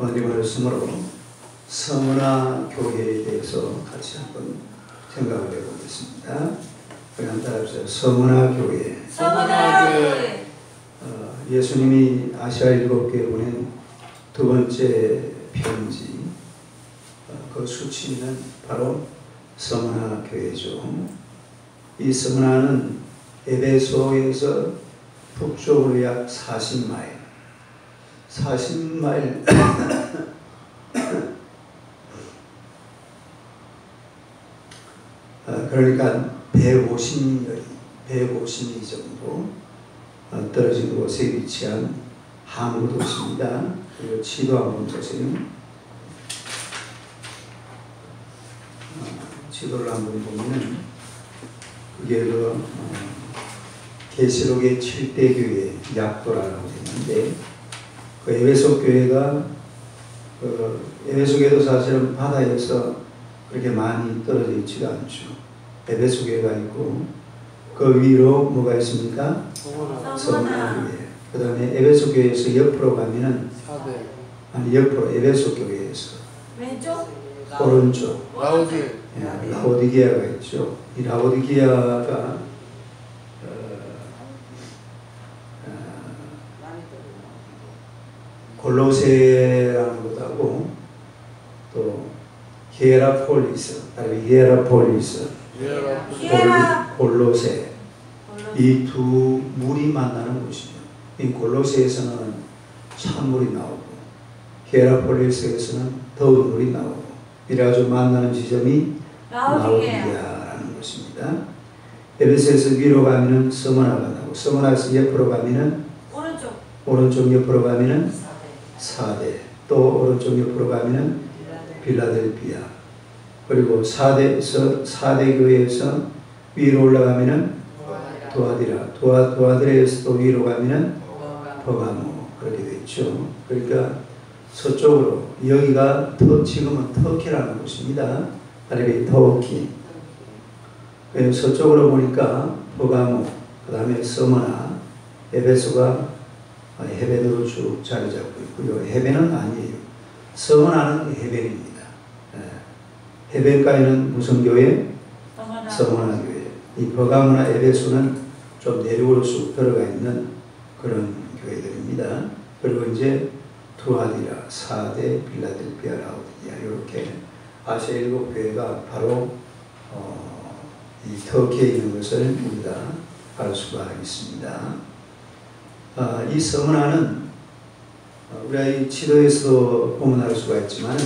오늘 이 말씀으로 서문화 교회에 대해서 같이 한번 생각을 해보겠습니다. 우리 한번 따라합시다. 서문화 교회. 서문화 교회 어, 예수님이 아시아 일곱 교회 보낸 두 번째 편지 어, 그 수치는 바로 서문화 교회죠. 이 서문화는 에베소에서 북쪽으로 약 40마일 40마일 어, 그러니까 150리 150리 정도 어, 떨어진 곳에 위치한 항구 도시입니다. 그리고 지도 한번 보세요. 어, 지도를 한번 보면은 그게 그 어, 계시록의 7대 교회 약도라고 되는데 그 에베소 교회가 그 에베소 교회도 사실은 바다에서 그렇게 많이 떨어져 있지가 않죠. 에베소 교회가 있고 그 위로 뭐가 있습니까? 서문화 교회. 그 다음에 에베소 교회에서 옆으로 가면은 아니 옆으로 에베소 교회에서 왼쪽 오른쪽 라우디 예, 라오디게아가 있죠. 이 라오디게아가 어, 어, 골로세라는 곳하고 또 히에라폴리스, 아니 히에라폴리스, 히에라. 골- 골로세 이 두 물이 만나는 곳이죠. 이 골로세에서는 찬물이 나오고 히에라폴리스에서는 더운 물이 나오고 이래가지고 만나는 지점이 라우디게아 라오디게아라는 곳입니다. 에베소에서 위로 가면은 서머나가 나고 서머나에서 옆으로 가면은 오른쪽. 오른쪽 옆으로 가면은 사대 또 오른쪽 옆으로 가면은 빌라델비아 그리고 사대에서 사대 교회에서 위로 올라가면은 도아디라 도아 도아디라에서 또 위로 가면은 버가모 그렇게 되죠. 그러니까 서쪽으로 여기가 터, 지금은 터키라는 곳입니다. 아래에 터키. 서쪽으로 보니까 버가모, 그 다음에 서머나, 에베소가 해변으로 쭉 자리 잡고 있고요. 해변은 아니에요. 서머나는 해변입니다. 예. 해변가에는 무슨 교회? 서머나 교회. 이 버가모나 에베소는 좀 내륙으로 쑥 들어가 있는 그런 교회들입니다. 그리고 이제 투아디라, 사대, 빌라델피아, 라오디아 이렇게 아시아 일곱 교회가 바로 어, 이 터키에 있는 것을 우리가 알 수가 있습니다. 아, 이 서문화는 어, 우리가 이 지도에서 보면 알 수가 있지만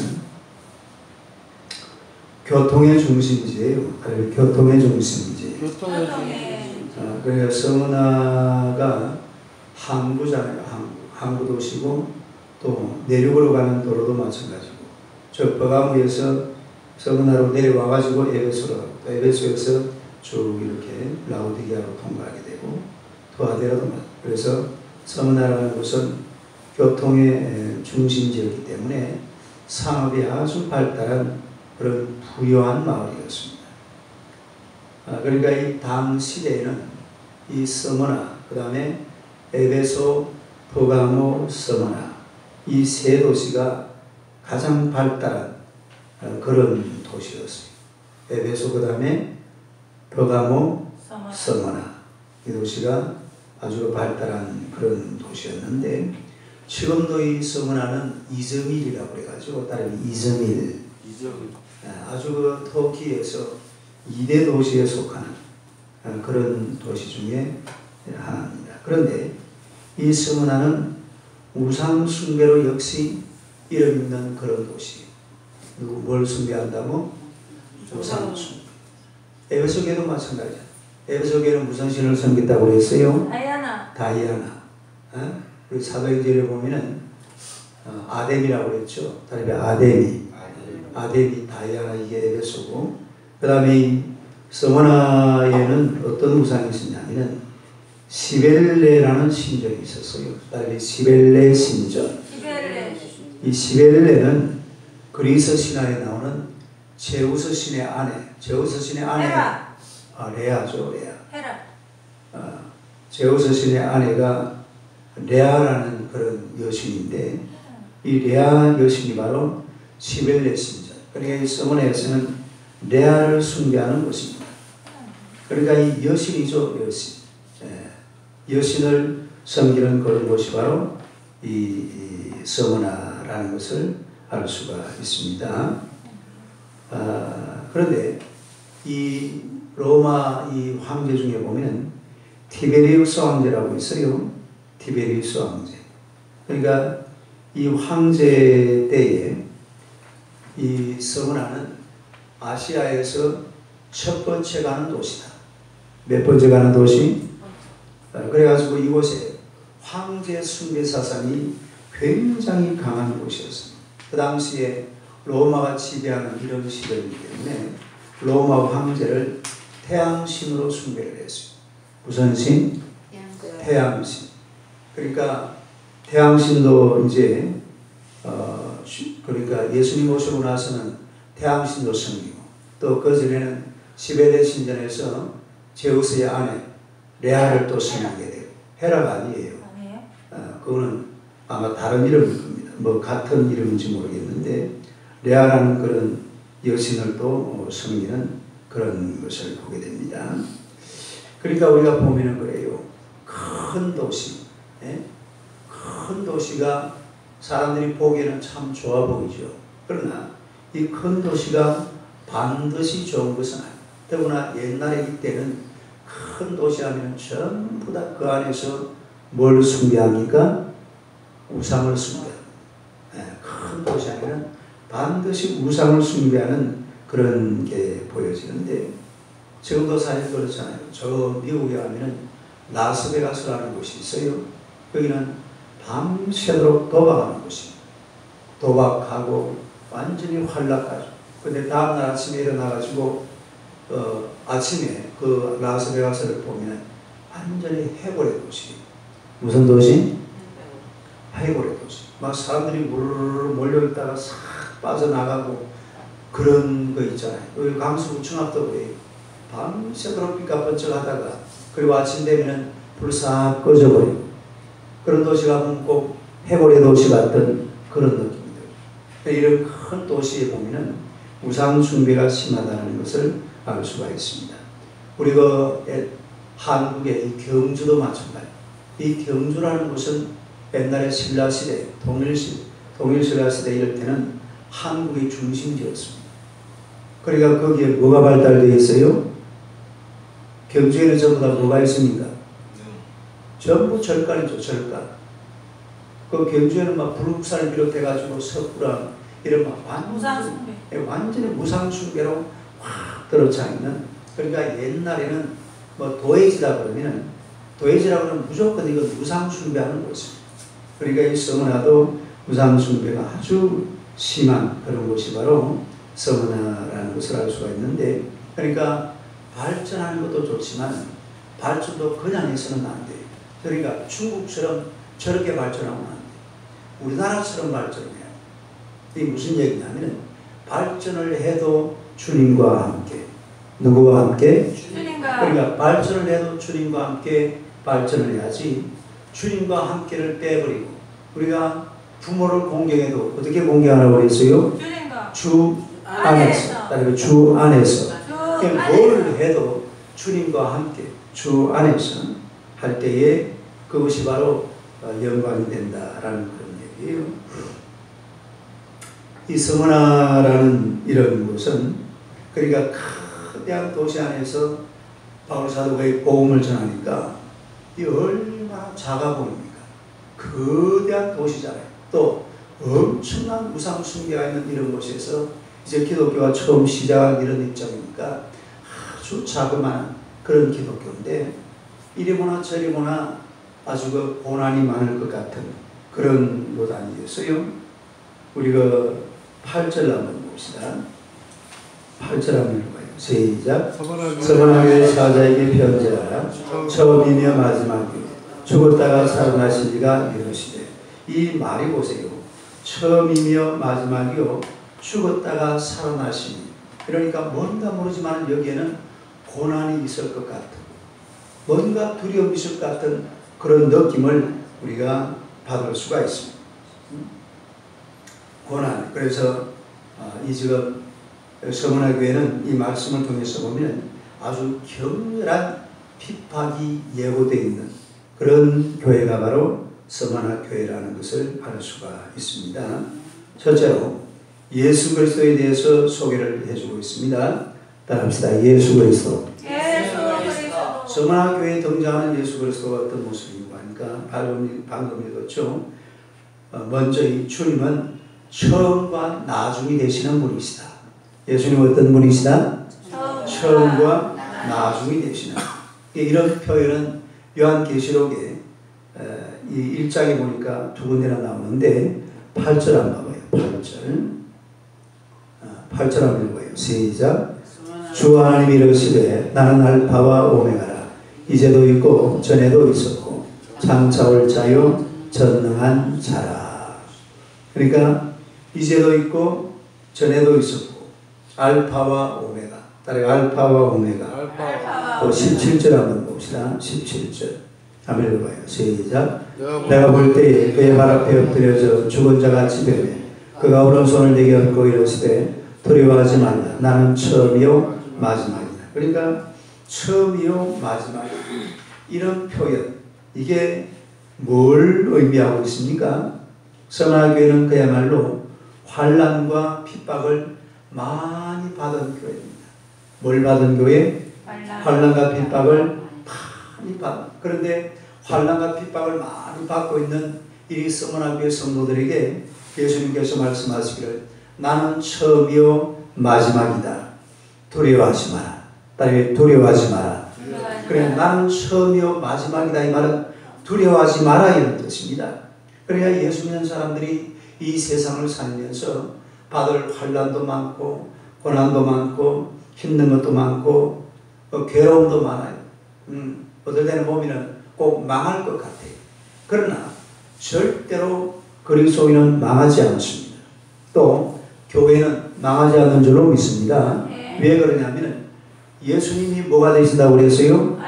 교통의 중심지예요. 그래서 교통의 중심지. 교통의 교통의 아, 그래서 서문화가 항구잖아요. 항구. 항구 도시고 또 내륙으로 가는 도로도 마찬가지고 저 버가무에서 서문화로 내려와 가지고 에베소로 또 에베소에서 쭉 이렇게 라우디게아로 통과하게 되고 도하데라도 마 그래서 서문화라는 곳은 교통의 에, 중심지였기 때문에 상업이 아주 발달한 그런 부유한 마을이었습니다. 아, 그러니까 이 당 시대에는 이 서머나, 그 다음에 에베소, 버가모, 서머나 이 세 도시가 가장 발달한 어, 그런 도시였어요. 에베소 그 다음에 서문화 서머나 이 도시가 아주 발달한 그런 도시였는데 지금도 이 서머나는 이즈밀이라고 그래가지고 다른 이즈밀 이적 아주 그 터키에서 2대 도시에 속하는 어, 그런 도시 중에 하나입니다. 그런데 이 스무나는 우상 숭배로 역시 이름 있는 그런 도시. 그리고 뭘 숭배한다고? 우상 숭배. 에베소계도 마찬가지야. 에베소계는 무슨 신을 섬긴다고 그랬어요? 다이아나. 어? 우리 사도행전에 보면은 어, 아뎀이라고 그랬죠. 다른 아데미. 아데미, 다이아나 이게 에베소고 그 다음에 이 서머나에는 어떤 우상이 있었냐면은 시벨레라는 신전이 있었어요. 그다음에 시벨레 신전. 시베르레 이 시벨레는 그리스 신화에 나오는 제우스 신의 아내, 제우스 신의 아내, 헤라 아, 레아죠, 레아. 헤라 아, 제우스 신의 아내가 레아라는 그런 여신인데 이 레아 여신이 바로 시벨레 신전. 그러니까 이 서문에서는 레아를 숭배하는 곳입니다. 그러니까 이 여신이죠, 여신. 예. 여신을 섬기는 그런 곳이 바로 이, 이 서문화라는 것을 알 수가 있습니다. 아, 그런데 이 로마 이 황제 중에 보면 티베리우스 황제라고 있어요. 티베리우스 황제. 그러니까 이 황제 때에 이 서문화는 아시아에서 첫 번째 가는 도시다. 몇 번째 가는 도시? 어, 그래가지고 이곳에 황제 숭배 사상이 굉장히 강한 곳이었습니다. 그 당시에 로마가 지배하는 이런 시대이기 때문에 로마 황제를 태양신으로 숭배를 했어요. 무슨 신? 태양신. 그러니까 태양신도 이제 어 그러니까 예수님 오시고 나서는 태양신도 섬기고 또 그전에는 시베레 신전에서 제우스의 아내 레아를 또 섬기게 되고 헤라가 아니에요. 아니에요? 어, 그거는 아마 다른 이름일 겁니다. 뭐 같은 이름인지 모르겠는데 레아라는 그런 여신을 또 어, 섬기는 그런 것을 보게 됩니다. 그러니까 우리가 보면은 그래요. 큰 도시, 예? 큰 도시가 사람들이 보기에는 참 좋아 보이죠. 그러나 이 큰 도시가 반드시 좋은 것은 아니에요. 더구나 옛날에 이때는 큰 도시 하면 전부 다 그 안에서 뭘 숭배합니까? 우상을 숭배합니다. 예, 큰 도시 하면 반드시 우상을 숭배하는 그런 게 보여지는데 지금도 사실 그렇잖아요. 저 미국에 가면은 라스베가스라는 곳이 있어요. 여기는 밤새도록 도박하는 곳이에요. 도박하고 완전히 활락하죠. 근데 다음날 아침에 일어나가지고 어, 아침에 그 라스베가스를 보면 완전히 해골의 도시. 무슨 도시? 해골의 도시. 막 사람들이 물 몰려있다가 싹 빠져나가고 그런 거 있잖아요. 여기 강수 중학도 그래요. 밤새도록 비가 번쩍하다가 그리고 아침 되면은 불싹 꺼져버리고 그런 도시가 보면 꼭 해골의 도시 같은 그런 느낌이 들어요. 이런 큰 도시에 보면은 우상 숭배가 심하다는 것을 알 수가 있습니다. 우리 그 한국의 이 경주도 마찬가지. 이 경주라는 곳은 옛날에 신라 시대, 동일 시 동일 신라 시대 이럴 때는 한국의 중심지였습니다. 그러니까 거기에 뭐가 발달되어 있어요? 경주에는 전부 다 뭐가 있습니까? 전부 절간이죠, 절간. 그 경주에는 막 불국사를 비롯해가지고 석굴암 이런 막 완전, 무상숭배. 예, 완전히 무상숭배로 확 들어차 있는 그러니까 옛날에는 뭐 도해지다 그러면은 도해지라고 하면 무조건 이거 무상숭배하는 곳입니다. 그러니까 이 서문화도 무상숭배가 아주 심한 그런 곳이 바로 서문화라는 것을 알 수가 있는데 그러니까 발전하는 것도 좋지만 발전도 그냥 해서는 안 돼요. 그러니까 중국처럼 저렇게 발전하면 안 돼요. 우리나라처럼 발전해요. 이게 무슨 얘기냐면 발전을 해도 주님과 함께 누구와 함께? 주님과 그러니까 발전을 해도 주님과 함께 발전을 해야지 주님과 함께를 빼버리고 우리가 부모를 공경해도 어떻게 공경하라고 그랬어요? 주님과 주 안에서. 그다음에 주 안에서 주 뭘 해도 주님과 함께 주 안에서 할 때에 그것이 바로 어, 영광이 된다라는 그런 얘기예요. 이 서문화라는 이런 곳은 그러니까 거대한 도시 안에서 바울 사도가 복음을 전하니까 이 얼마나 작아 보입니까? 거대한 도시잖아요. 또 엄청난 우상 숭배가 있는 이런 곳에서 이제 기독교가 처음 시작한 이런 입장이니까 자그마한 그런 기독교인데 이리 보나 저리 보나 아주 그 고난이 많을 것 같은 그런 곳 아니겠어요? 우리 그 8절 한번 봅시다. 8절 한번 읽어요. 시작. 서번하게 사자에게 편지하라. 처음이며 마지막이요. 죽었다가 살아나신 이가 이르시되. 이 말이 보세요. 처음이며 마지막이요. 죽었다가 살아나시니. 그러니까 뭔가 모르지만 여기에는 고난이 있을 것 같은 뭔가 두려움이 있을 것 같은 그런 느낌을 우리가 받을 수가 있습니다. 고난. 그래서 어, 이 지금 서문화 교회는 이 말씀을 통해서 보면 아주 격렬한 핍박이 예고되어 있는 그런 교회가 바로 서문화 교회라는 것을 알 수가 있습니다. 첫째로 예수 그리스도에 대해서 소개를 해주고 있습니다. 따라합시다. 예수 그리스도. 예수 그리스도 서문화 교회에 등장하는 예수 그리스도가 어떤 모습인가 하니까 방금, 방금 읽었죠. 어, 먼저 이 주님은 처음과 나중이 되시는 분이시다. 예수님은 어떤 분이시다? 처음과 나중이 되시는 이런 표현은 요한계시록에 어, 이 1장에 보니까 두 군데나 나오는데 8절 한번 봐봐요. 8절 8절 한번 읽어요. 시작 주 하나님이 이르시되 나는 알파와 오메가라. 이제도 있고 전에도 있었고 장차 올 자요 전능한 자라. 그러니까 이제도 있고 전에도 있었고 알파와 오메가. 따라 알파와 오메가. 또 17절 한번 봅시다. 17절. 한번 읽어봐요. 시작. 내가 볼 때에 그의 발 앞에 엎드려져 죽은 자가 지배매 그가 오른손을 내게 얹고 이르시되 두려워하지 말라. 나는 처음이요 마지막이다 그러니까 처음이요 마지막이다 이런 표현 이게 뭘 의미하고 있습니까? 선하교회는 그야말로 환란과 핍박을 많이 받은 교회입니다 뭘 받은 교회? 환란과 핍박을 많이 받. 그런데 환란과 핍박을 많이 받고 있는 이 서문학교의 성도들에게 예수님께서 말씀하시기를 나는 처음이요 마지막이다. 두려워하지 마라. 딸이 두려워하지 마라. 그래 나는 처음이요 마지막이다 이 말은 두려워하지 마라 이런 뜻입니다. 그래야 예수 믿는 사람들이 이 세상을 살면서 받을 환란도 많고 고난도 많고 힘든 것도 많고 어, 괴로움도 많아요. 음, 어떨 때는 보면은 꼭 망할 것 같아요. 그러나 절대로 그리스도인은 망하지 않습니다. 또 교회는 망하지 않는 줄로 믿습니다. 네. 왜 그러냐면은 예수님이 뭐가 되신다고 그랬어요?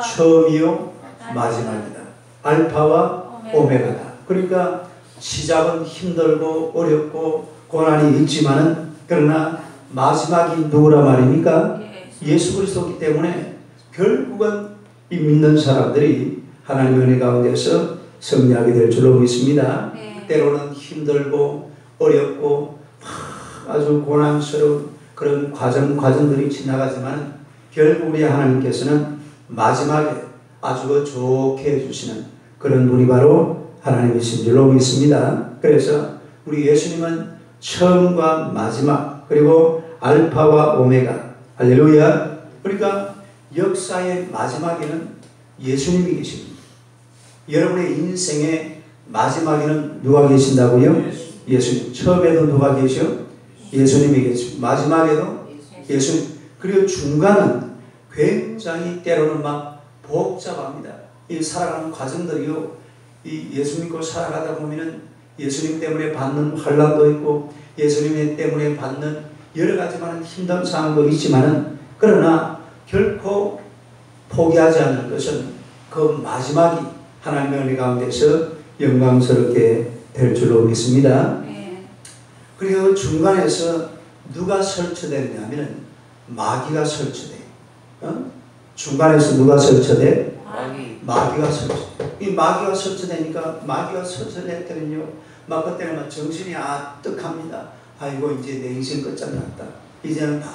처음이요 마지막이다. 알파와 오메가다. 그러니까 시작은 힘들고 어렵고 고난이 있지만은 그러나 마지막이 누구라 말입니까? 예수 그리스도기 때문에 결국은 이 믿는 사람들이 하나님의 은혜 가운데서 승리하게 될 줄로 믿습니다. 네. 때로는 힘들고 어렵고 하, 아주 고난스러운 그런 과정 과정들이 지나가지만 결국 우리 하나님께서는 마지막에 아주 그 좋게 해주시는 그런 분이 바로 하나님이신 줄로 믿습니다. 그래서 우리 예수님은 처음과 마지막 그리고 알파와 오메가 할렐루야. 그러니까 역사의 마지막에는 예수님이 계십니다. 여러분의 인생의 마지막에는 누가 계신다고요? 예수님. 처음에도 누가 계셔? 계시고 마지막에도 예수님. 그리고 중간은 굉장히 때로는 막 복잡합니다. 이 살아가는 과정들이요. 이 예수 믿고 살아가다 보면은 예수님 때문에 받는 환란도 있고 예수님 때문에 받는 여러 가지 많은 힘든 상황도 있지만은 그러나 결코 포기하지 않는 것은 그 마지막이 하나님의 은혜 가운데서 영광스럽게 될 줄로 믿습니다. 네. 그리고 중간에서 누가 설치되냐면은 마귀가 설치돼. 어? 중간에서 누가 설치돼? 마귀 마귀가 설치돼. 이 마귀가 설치되니까 마귀가 설치될 때는요. 막 그때는 막 정신이 아득합니다. 아이고 이제 내 인생 끝장났다. 이제는 다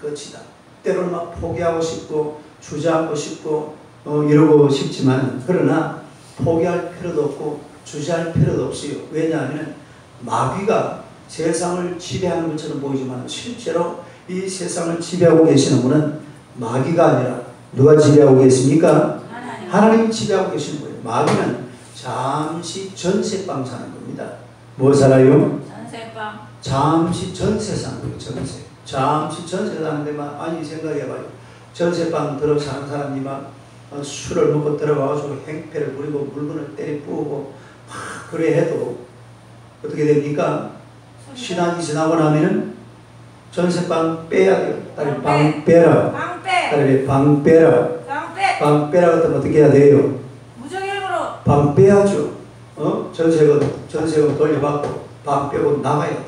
끝이다. 때로는 막 포기하고 싶고 주저앉고 싶고 어, 이러고 싶지만 그러나 포기할 필요도 없고 주저할 필요도 없어요. 왜냐하면 마귀가 세상을 지배하는 것처럼 보이지만 실제로 이 세상을 지배하고 계시는 분은 마귀가 아니라 누가 지배하고 계십니까? 하나님 하나님이 지배하고 계시는 거예요. 마귀는 잠시 전세방 사는 겁니다. 뭐 살아요? 전세방 잠시 전세 사는 거예요. 전세. 잠시 전세 사는데 막 아니 생각해봐요. 전세방 들어 사는 사람이 막 어, 술을 먹고 들어가가지고 행패를 부리고 물건을 때려 부으고 막 그래 해도 어떻게 됩니까? 신앙이 지나고 나면은 전세방 빼야 돼요. 딸이 방 빼라. 방 빼 딸이 방 빼라. 방 빼 방 빼라 그러면 어떻게 해야 돼요? 무정일부로 방 빼야죠. 어? 전세금, 전세금 돌려받고 밥 빼고 나가야 돼요.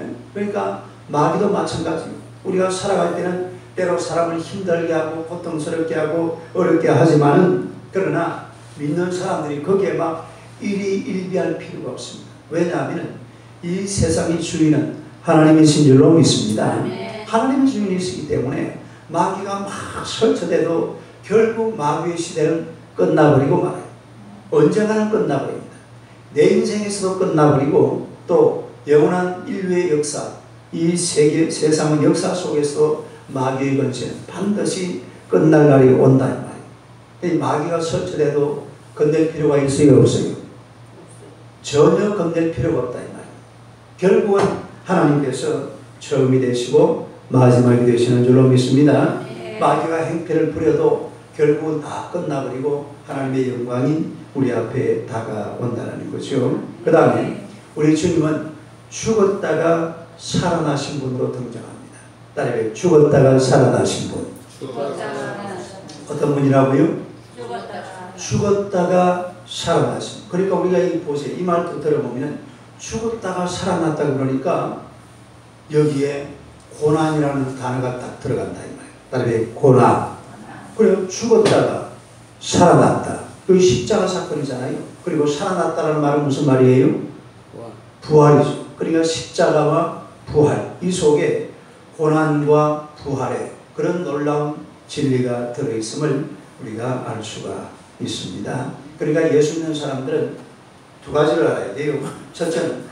예? 그러니까 마귀도 마찬가지예요. 우리가 살아갈 때는 때로 사람을 힘들게 하고 고통스럽게 하고 어렵게 하지만은 그러나 믿는 사람들이 거기에 막 일이 일비할 필요가 없습니다. 왜냐하면 이 세상의 주인은 하나님이신 줄로 믿습니다. 네. 하나님의 주인이시기 때문에 마귀가 막 설쳐대도 결국 마귀의 시대는 끝나버리고 말아요. 언젠가는 끝나버립니다. 내 인생에서도 끝나버리고 또 영원한 인류의 역사, 이 세계 세상의 역사 속에서 마귀의 권세는 반드시 끝날 날이 온다 이 말이에요. 이 마귀가 설쳐대도 건들 필요가 있어요 없어요? 전혀 건들 필요가 없다. 결국은 하나님께서 처음이 되시고 마지막이 되시는 줄로 믿습니다. 네. 마귀가 행패를 부려도 결국은 다 끝나버리고 하나님의 영광이 우리 앞에 다가온다는 거죠. 그 다음에 우리 주님은 죽었다가 살아나신 분으로 등장합니다. 따라해 죽었다가 살아나신 분. 죽었다가 어떤 분이라고요? 죽었다가 죽었다가 살아나신 분. 그러니까 우리가 이 보세요. 이 말도 들어보면 죽었다가 살아났다 그러니까 여기에 고난이라는 단어가 딱 들어간다 이 말이에요. 따라해 고난. 그래요. 죽었다가 살아났다. 그 십자가 사건이잖아요. 그리고 살아났다는 말은 무슨 말이에요? 부활이죠. 그러니까 십자가와 부활 이 속에 고난과 부활의 그런 놀라운 진리가 들어있음을 우리가 알 수가 있습니다. 그러니까 예수 믿는 사람들은 두 가지를 알아야 돼요. 첫째는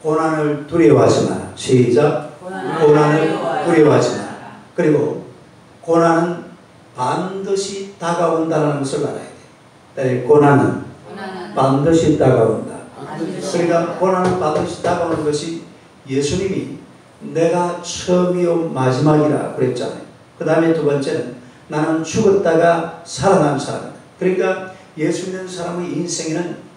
고난을 두려워하지 마라. 시작. 고난을 두려워하지 마라. 그리고 고난은 반드시 다가온다는 것을 알아야 돼요. 네, 고난은 고난은 반드시 다가온다. 그러니까 고난은 반드시 다가오는 것이 예수님이 내가 처음이요 마지막이라 그랬잖아요. 그 다음에 두 번째는 나는 죽었다가 살아난 사람이다. 그러니까 예수 믿는 사람의 인생에는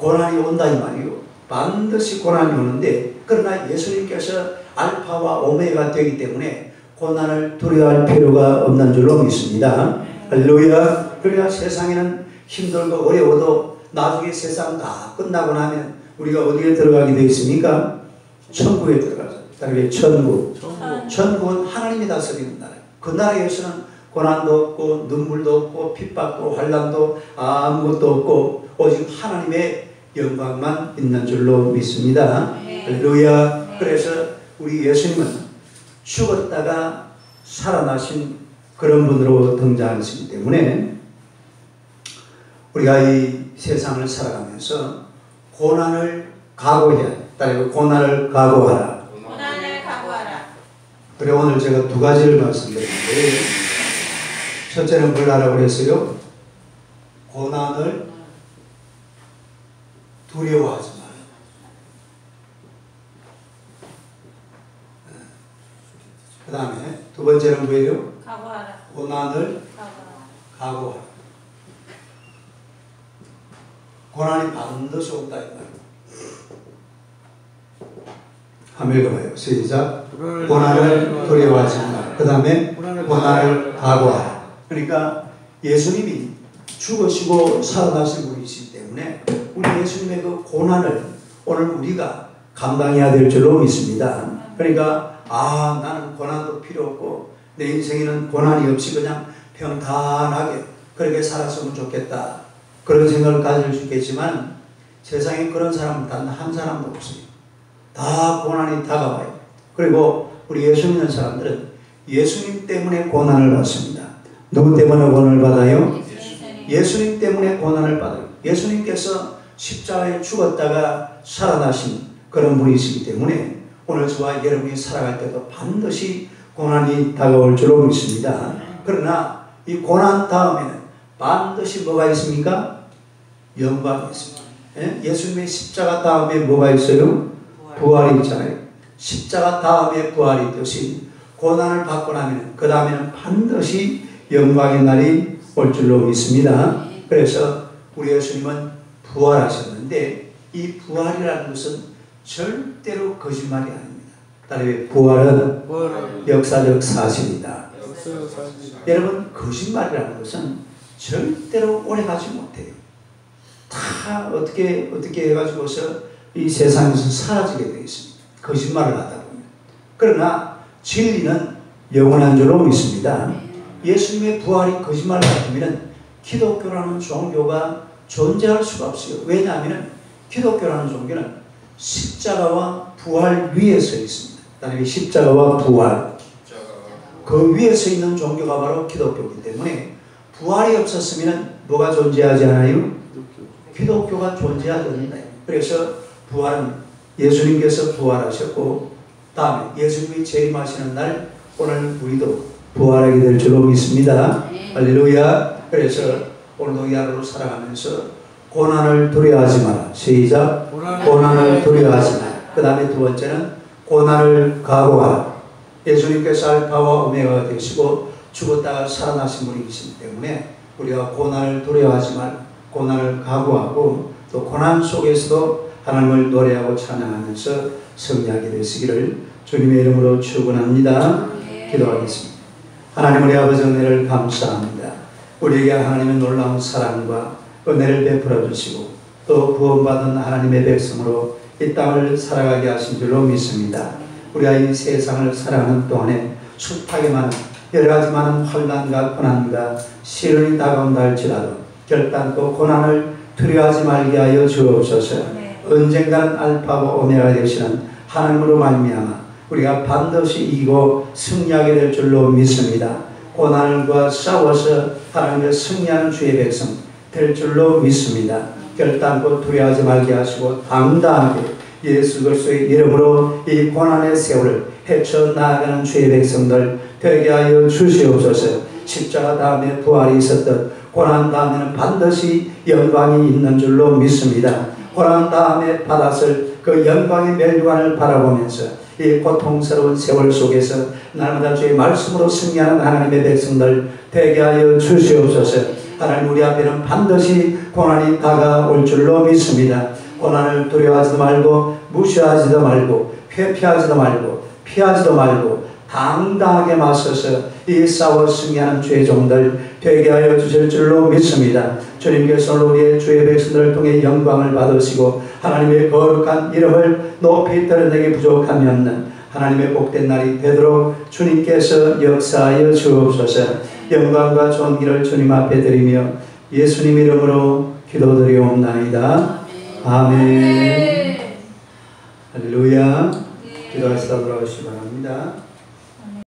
고난이 온다 이 말이요. 반드시 고난이 오는데 그러나 예수님께서 알파와 오메가 되기 때문에 고난을 두려워할 필요가 없는 줄로 믿습니다. 할렐루야. 그러니까 세상에는 힘들고 어려워도 나중에 세상 다 끝나고 나면 우리가 어디에 들어가게 되어 있습니까? 천국에 들어가죠. 다르게 천국. 천국은 하나님이 다스리는 나라예요. 그 나라에서는 고난도 없고 눈물도 없고 핍박도 환란도 아무것도 없고 오직 하나님의 영광만 있는 줄로 믿습니다. 네. 할렐루야. 그래서 우리 예수님은 죽었다가 살아나신 그런 분으로 등장하시기 때문에 우리가 이 세상을 살아가면서 고난을 각오해야 돼. 따라서 고난을 각오하라. 고난을 각오하라. 그래 오늘 제가 두 가지를 말씀드렸는데 첫째는 뭘 하라고 그랬어요? 고난을 두려워하지 마라. 그 다음에 두 번째는 뭐예요? 각오하라. 고난을 각오하라. 각오하라. 고난이 반드시 온다 이 말이에요. 한번 읽어봐요. 시작. 고난을 두려워하지 마라. 그 다음에 고난을 각오하라. 그러니까 예수님이 죽으시고 살아나신 분이시기 때문에 예수님의 그 고난을 오늘 우리가 감당해야 될 줄로 믿습니다. 그러니까 아 나는 고난도 필요 없고 내 인생에는 고난이 없이 그냥 평탄하게 그렇게 살았으면 좋겠다. 그런 생각을 가질 수 있겠지만 세상에 그런 사람은 단 한 사람도 없어요. 다 고난이 다가와요. 그리고 우리 예수 믿는 사람들은 예수님 때문에 고난을 받습니다. 누구 때문에 고난을 받아요? 예수님. 예수님 때문에 고난을 받아요. 예수님께서 십자가에 죽었다가 살아나신 그런 분이시기 때문에 오늘 저와 여러분이 살아갈 때도 반드시 고난이 다가올 줄로 믿습니다. 그러나 이 고난 다음에는 반드시 뭐가 있습니까? 영광이 있습니다. 예? 예수님의 십자가 다음에 뭐가 있어요? 부활이 있잖아요. 십자가 다음에 부활이 있듯이 고난을 받고 나면 그 다음에는 반드시 영광의 날이 올 줄로 믿습니다. 그래서 우리 예수님은 부활하셨는데 이 부활이라는 것은 절대로 거짓말이 아닙니다. 따라해 부활은 역사적 사실이다. 여러분 거짓말이라는 것은 절대로 오래 가지 못해요. 다 어떻게 어떻게 해가지고서 이 세상에서 사라지게 되어 있습니다. 거짓말을 하다 보면. 그러나 진리는 영원한 줄로 믿습니다. 예수님의 부활이 거짓말 같으면 기독교라는 종교가 존재할 수가 없어요. 왜냐하면 기독교라는 종교는 십자가와 부활 위에 서 있습니다. 그다음에 십자가와 부활 그 위에 서 있는 종교가 바로 기독교이기 때문에 부활이 없었으면 뭐가 존재하지 않아요? 기독교가 존재하지 않는다. 그래서 부활은 예수님께서 부활하셨고 다음에 예수님이 재림하시는 날 오늘 우리도 부활하게 될 줄로 믿습니다. 할렐루야. 그래서 오늘도 이 하루를 살아가면서 고난을 두려워하지 마라. 시작. 고난을 두려워하지 마라. 그 다음에 두 번째는 고난을 각오하라. 예수님께서 알파와 오메가가 되시고 죽었다가 살아나신 분이시기 때문에 우리가 고난을 두려워하지 말 고난을 각오하고 또 고난 속에서도 하나님을 노래하고 찬양하면서 승리하게 되시기를 주님의 이름으로 축원합니다. 기도하겠습니다. 하나님 우리 아버지 은혜를 감사합니다. 우리에게 하나님의 놀라운 사랑과 은혜를 베풀어 주시고 또 구원받은 하나님의 백성으로 이 땅을 살아가게 하신 줄로 믿습니다. 우리가 이 세상을 살아가는 동안에 숱하게 많은 여러 가지 많은 환난과 고난과 시련이 다가온다 할지라도 결단코 고난을 두려워하지 말게 하여 주옵소서. 언젠가는 알파고 오메가 되시는 하나님으로 말미암아 우리가 반드시 이기고 승리하게 될 줄로 믿습니다. 고난과 싸워서 하나님의 승리하는 주의 백성 될 줄로 믿습니다. 결단코 두려워하지 말게 하시고 당당하게 예수 그리스도의 이름으로 이 고난의 세월을 헤쳐 나아가는 주의 백성들 되게 하여 주시옵소서. 십자가 다음에 부활이 있었듯 고난 다음에는 반드시 영광이 있는 줄로 믿습니다. 고난 다음에 받았을 그 영광의 멸관을 바라보면서 이 고통스러운 세월 속에서 날마다 주의 말씀으로 승리하는 하나님의 백성들 되게 하여 주시옵소서. 하나님 우리 앞에는 반드시 고난이 다가올 줄로 믿습니다. 고난을 두려워하지도 말고 무시하지도 말고 회피하지도 말고 피하지도 말고 당당하게 맞서서 이 싸워 승리하는 주의 종들 되게 하여 주실 줄로 믿습니다. 주님께서 우리의 주의 백성들을 통해 영광을 받으시고 하나님의 거룩한 이름을 높이 드러내기 부족함이 없는 하나님의 복된 날이 되도록 주님께서 역사하여 주옵소서 영광과 존귀를 주님 앞에 드리며 예수님 이름으로 기도드리옵나이다. 아멘. 할렐루야. 기도하시다 돌아오시기 바랍니다.